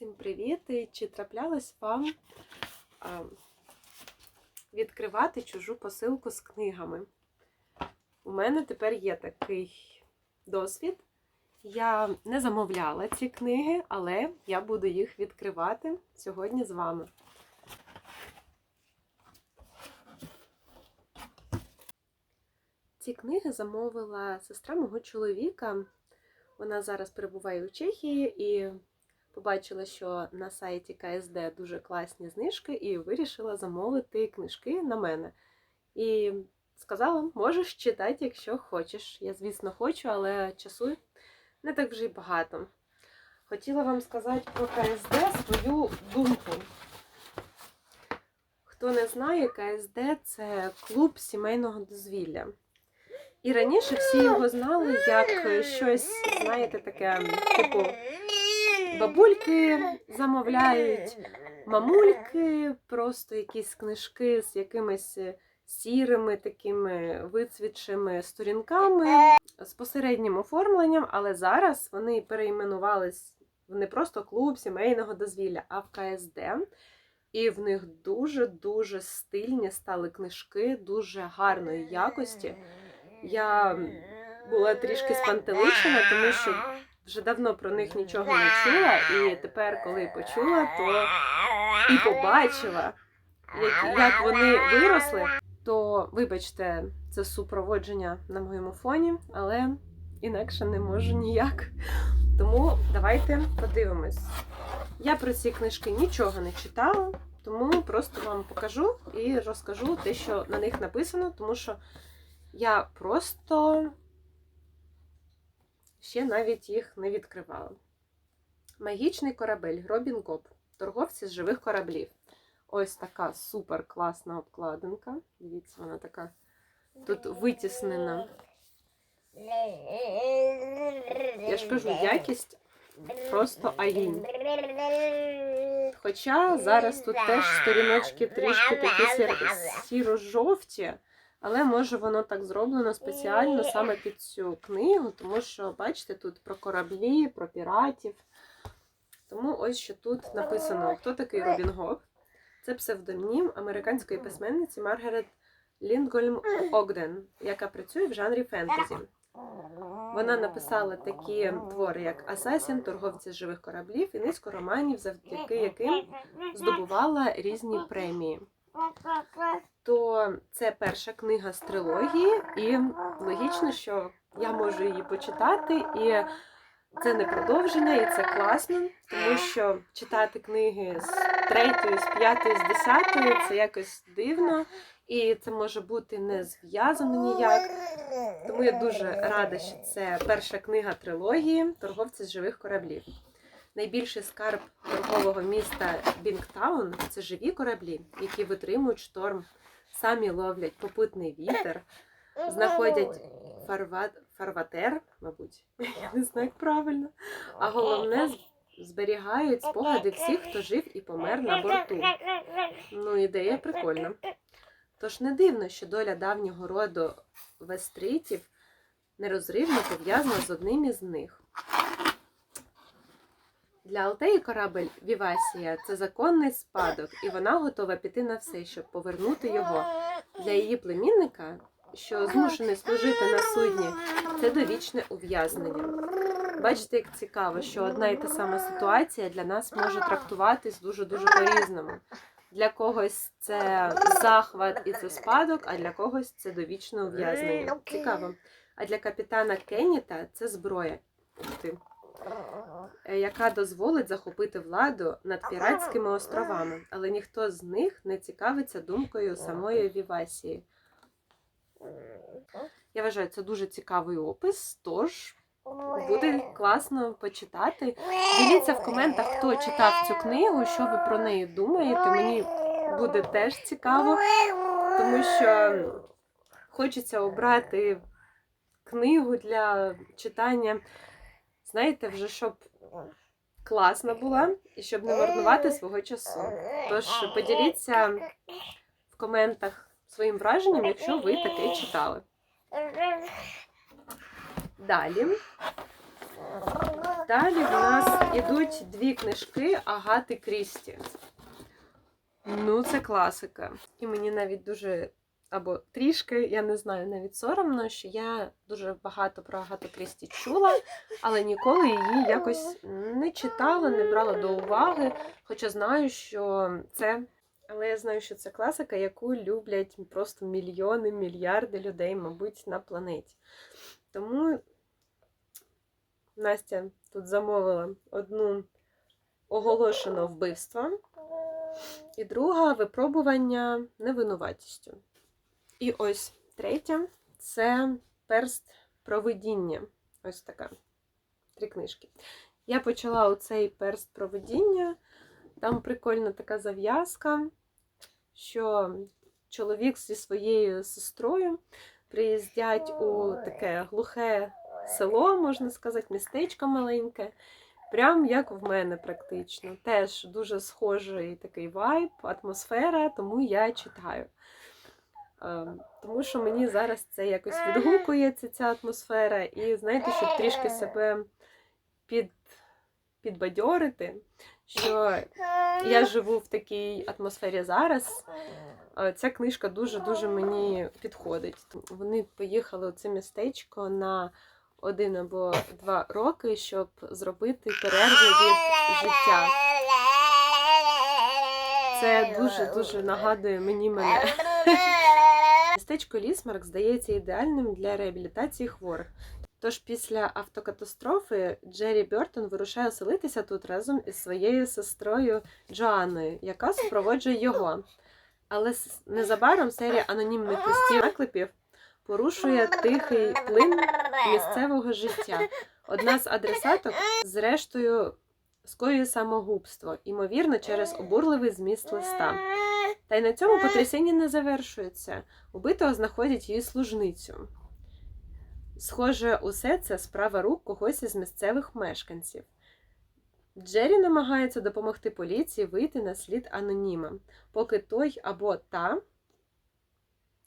Всім привіт! І Чи траплялось вам відкривати чужу посилку з книгами? У мене тепер є такий досвід. Я не замовляла ці книги, але я буду їх відкривати сьогодні з вами. Ці книги замовила сестра мого чоловіка. Вона зараз перебуває у Чехії і побачила, що на сайті КСД дуже класні знижки, і вирішила замовити книжки на мене. І сказала, можеш читати, якщо хочеш. Я, звісно, хочу, але часу не так вже й багато. Хотіла вам сказати про КСД свою думку. Хто не знає, КСД це клуб сімейного дозвілля. І раніше всі його знали як щось, знаєте, таке, типу, бабульки замовляють, мамульки, просто якісь книжки з якимись сірими такими вицвітшими сторінками з посереднім оформленням, але зараз вони перейменувались в не просто клуб сімейного дозвілля, а в КСД. І в них дуже-дуже стильні стали книжки, дуже гарної якості. Я була трішки спантеличена, тому що вже давно про них нічого не чула, і тепер, коли почула, то і побачила, як, як вони виросли, то, вибачте, це супроводження на моєму фоні, але інакше не можу ніяк. Тому давайте подивимось. Я про ці книжки нічого не читала, тому просто вам покажу і розкажу те, що на них написано, тому що я просто ще навіть їх не відкривала. Магічний корабель Робін Гоп. Торговці з живих кораблів. Ось така супер класна обкладинка. Дивіться, вона така тут витіснена. Я ж кажу, якість просто агінь. Хоча зараз тут теж сторіночки трішки такі сір- сіро-жовті, але може воно так зроблено спеціально саме під цю книгу, тому що, бачите, тут про кораблі, про піратів. Тому ось що тут написано: хто такий Робін Гуд? Це псевдонім американської письменниці Маргарет Лінгольм Огден, яка працює в жанрі фентезі. Вона написала такі твори, як Асасін, торговці живих кораблів і низку романів, завдяки яким здобувала різні премії. То це перша книга з трилогії, і логічно, що я можу її почитати, і це не продовження, і це класно, тому що читати книги з третьої, з п'ятої, з десятої це якось дивно, і це може бути не зв'язано ніяк. Тому я дуже рада, що це перша книга трилогії Торговці з живих кораблів. Найбільший скарб торгового міста Бінгтаун це живі кораблі, які витримують шторм, самі ловлять попутний вітер, знаходять фарва... фарватер, мабуть, я не знаю як правильно. А головне зберігають спогади всіх, хто жив і помер на борту. Ну, ідея прикольна. Тож не дивно, що доля давнього роду вестритів нерозривно пов'язана з одним із них. Для Алтеї корабель Вівасія це законний спадок, і вона готова піти на все, щоб повернути його. Для її племінника, що змушений служити на судні, це довічне ув'язнення. Бачите, як цікаво, що одна і та сама ситуація для нас може трактуватись дуже-дуже по-різному. Для когось це захват і це спадок, а для когось це довічне ув'язнення. Цікаво. А для капітана Кенніта це зброя, яка дозволить захопити владу над піратськими островами, але ніхто з них не цікавиться думкою самої Вівасії. Я вважаю, це дуже цікавий опис, тож буде класно почитати. Діліться в коментах, хто читав цю книгу, що ви про неї думаєте. Мені буде теж цікаво, тому що хочеться обрати книгу для читання. Знаєте, вже щоб класна була і щоб не марнувати свого часу. Тож поділіться в коментах своїм враженням, якщо ви таке читали. Далі Далі в нас ідуть дві книжки Агати Крісті. Ну, це класика. І мені навіть дуже або трішки, я не знаю, навіть соромно, що я дуже багато про Агату Крісті чула, але ніколи її якось не читала, не брала до уваги. Хоча знаю, що це. Але я знаю, що це класика, яку люблять просто мільйони, мільярди людей, мабуть, на планеті. Тому Настя тут замовила одну оголошено вбивство, і друга випробування невинуватістю. І ось третя це перст провидіння. Ось така. Три книжки. Я почала оцей перст провидіння. Там прикольна така зав'язка, що чоловік зі своєю сестрою приїздять у таке глухе село, можна сказати, містечко маленьке. Прям як в мене практично. Теж дуже схожий такий вайб, атмосфера, тому я читаю. Е, Тому що мені зараз це якось відгукується, ця атмосфера, і знаєте, щоб трішки себе під, підбадьорити, що я живу в такій атмосфері зараз. Е, Ця книжка дуже-дуже мені підходить. Вони поїхали у це містечко на один або два роки, щоб зробити перерву від життя. Це дуже-дуже нагадує мені мене. Містечко Лісмарк здається ідеальним для реабілітації хворих. Тож після автокатастрофи Джері Бертон вирушає оселитися тут разом із своєю сестрою Джоанною, яка супроводжує його. Але незабаром серія анонімних листів наклепів порушує тихий плин місцевого життя. Одна з адресаток, зрештою, скоює самогубство, ймовірно, через обурливий зміст листа. Та й на цьому потрясіння не завершується. Убитого знаходять її служницю. Схоже, усе це справа рук когось із місцевих мешканців. Джері намагається допомогти поліції вийти на слід аноніма, поки той або та.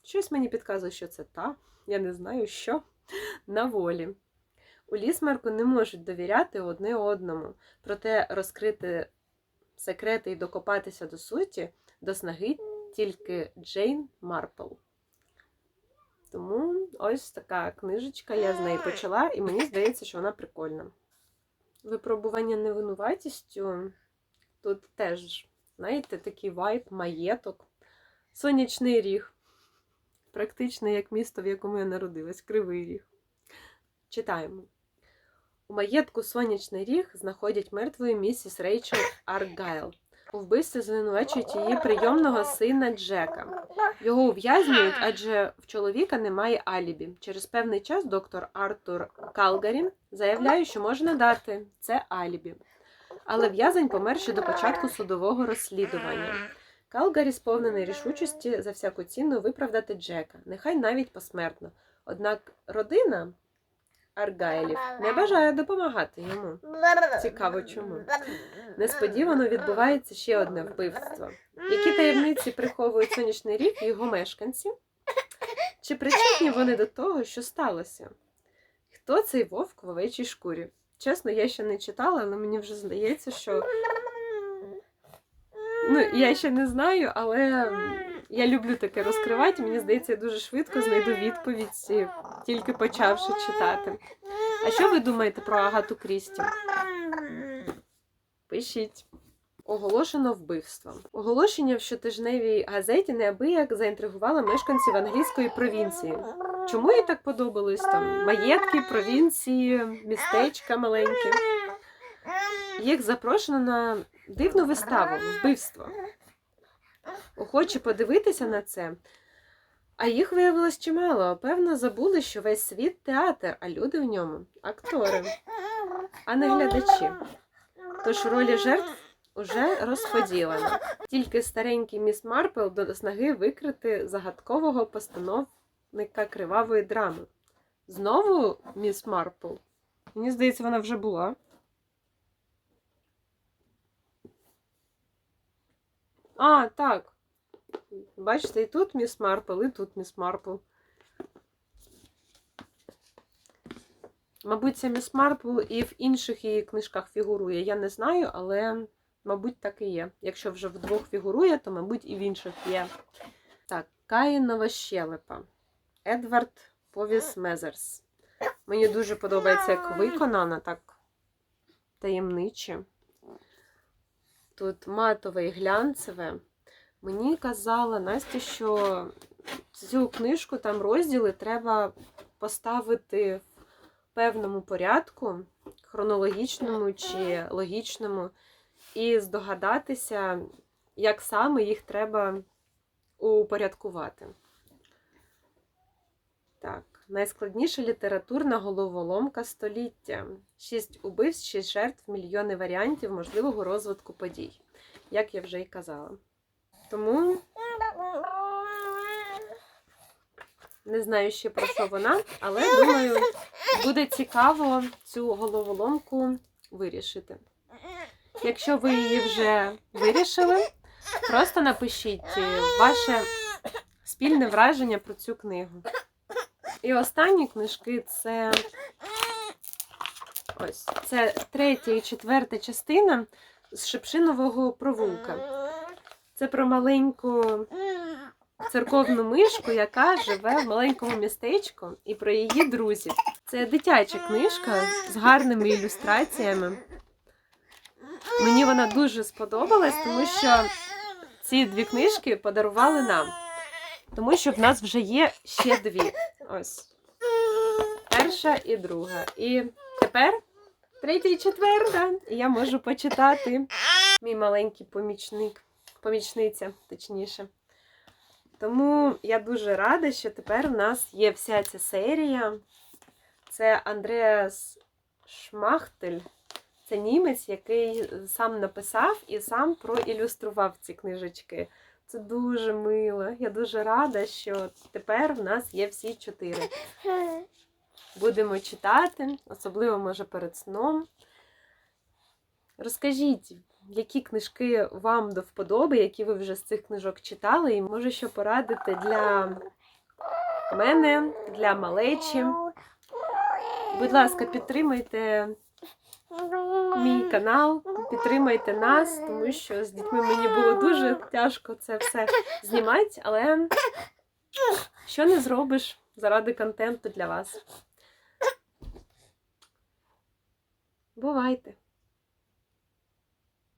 Щось мені підказує, що це та, я не знаю що, на волі. У лісмарку не можуть довіряти одне одному, проте розкрити секрети і докопатися до суті до снаги тільки Джейн Марпл. Тому ось така книжечка, я з неї почала, і мені здається, що вона прикольна. Випробування невинуватістю тут теж, знаєте, такий вайб, маєток, сонячний ріг. Практично як місто, в якому я народилась, Кривий Ріг. Читаємо. У маєтку Сонячний Ріг знаходять мертвою місіс Рейчел Аргайл. У вбивстві звинувачують її прийомного сина Джека. Його ув'язнюють, адже в чоловіка немає алібі. Через певний час доктор Артур Калгарі заявляє, що може надати це алібі. Але в'язень помер ще до початку судового розслідування. Калгарі сповнений рішучості за всяку ціну виправдати Джека, нехай навіть посмертно. Однак родина Аргайлів не бажає допомагати йому. Цікаво, чому. Несподівано відбувається ще одне вбивство. Які таємниці приховують сонячний рік і його мешканці? Чи причетні вони до того, що сталося? Хто цей вовк в овечій шкурі? Чесно, я ще не читала, але мені вже здається, що ну, я ще не знаю, але я люблю таке розкривати. Мені здається, я дуже швидко знайду відповідь, тільки почавши читати. А що ви думаєте про Агату Крісті? Пишіть. Оголошено вбивство. Оголошення в щотижневій газеті неабияк заінтригувало мешканців англійської провінції. Чому їй так подобались там маєтки, провінції, містечка маленькі? Їх запрошено на дивну виставу вбивство. Охочі подивитися на це. А їх виявилось чимало. Певно, забули, що весь світ театр, а люди в ньому актори, а не глядачі. Тож ролі жертв уже розподілено. Тільки старенький міс Марпл до снаги викрити загадкового постановника кривавої драми. Знову міс Марпл? Мені здається, вона вже була. А, так. Бачите, і тут міс Марпл, і тут міс Марпл. Мабуть, це Міс Марпл і в інших її книжках фігурує. Я не знаю, але, мабуть, так і є. Якщо вже вдвох фігурує, то, мабуть, і в інших є. Так, Каїнова щелепа. Едвард Повіс Мезерс. Мені дуже подобається, як виконана, так таємниче. Тут матове і глянцеве. Мені казала Настя, що цю книжку, там розділи треба поставити в певному порядку, хронологічному чи логічному, і здогадатися, як саме їх треба упорядкувати. Так, найскладніша літературна головоломка століття. Шість убивств, шість жертв, мільйони варіантів можливого розвитку подій, як я вже й казала. Тому не знаю ще про що вона, але думаю, буде цікаво цю головоломку вирішити. Якщо ви її вже вирішили, просто напишіть е, ваше спільне враження про цю книгу. І останні книжки це ось це третя і четверта частина з Шепшинового провулка. Це про маленьку церковну мишку, яка живе в маленькому містечку, і про її друзів. Це дитяча книжка з гарними ілюстраціями. Мені вона дуже сподобалась, тому що ці дві книжки подарували нам. Тому що в нас вже є ще дві. Ось. Перша і друга. І тепер третя і четверта. І я можу почитати мій маленький помічник, помічниця, точніше. Тому я дуже рада, що тепер у нас є вся ця серія. Це Андреас Шмахтель. Це німець, який сам написав і сам проілюстрував ці книжечки. Це дуже мило. Я дуже рада, що тепер в нас є всі чотири. Будемо читати, особливо, може, перед сном. Розкажіть, які книжки вам до вподоби, які ви вже з цих книжок читали, і може, що порадити для мене, для малечі. Будь ласка, підтримайте мій канал, підтримайте нас, тому що з дітьми мені було дуже тяжко це все знімати, але що не зробиш заради контенту для вас. Бувайте!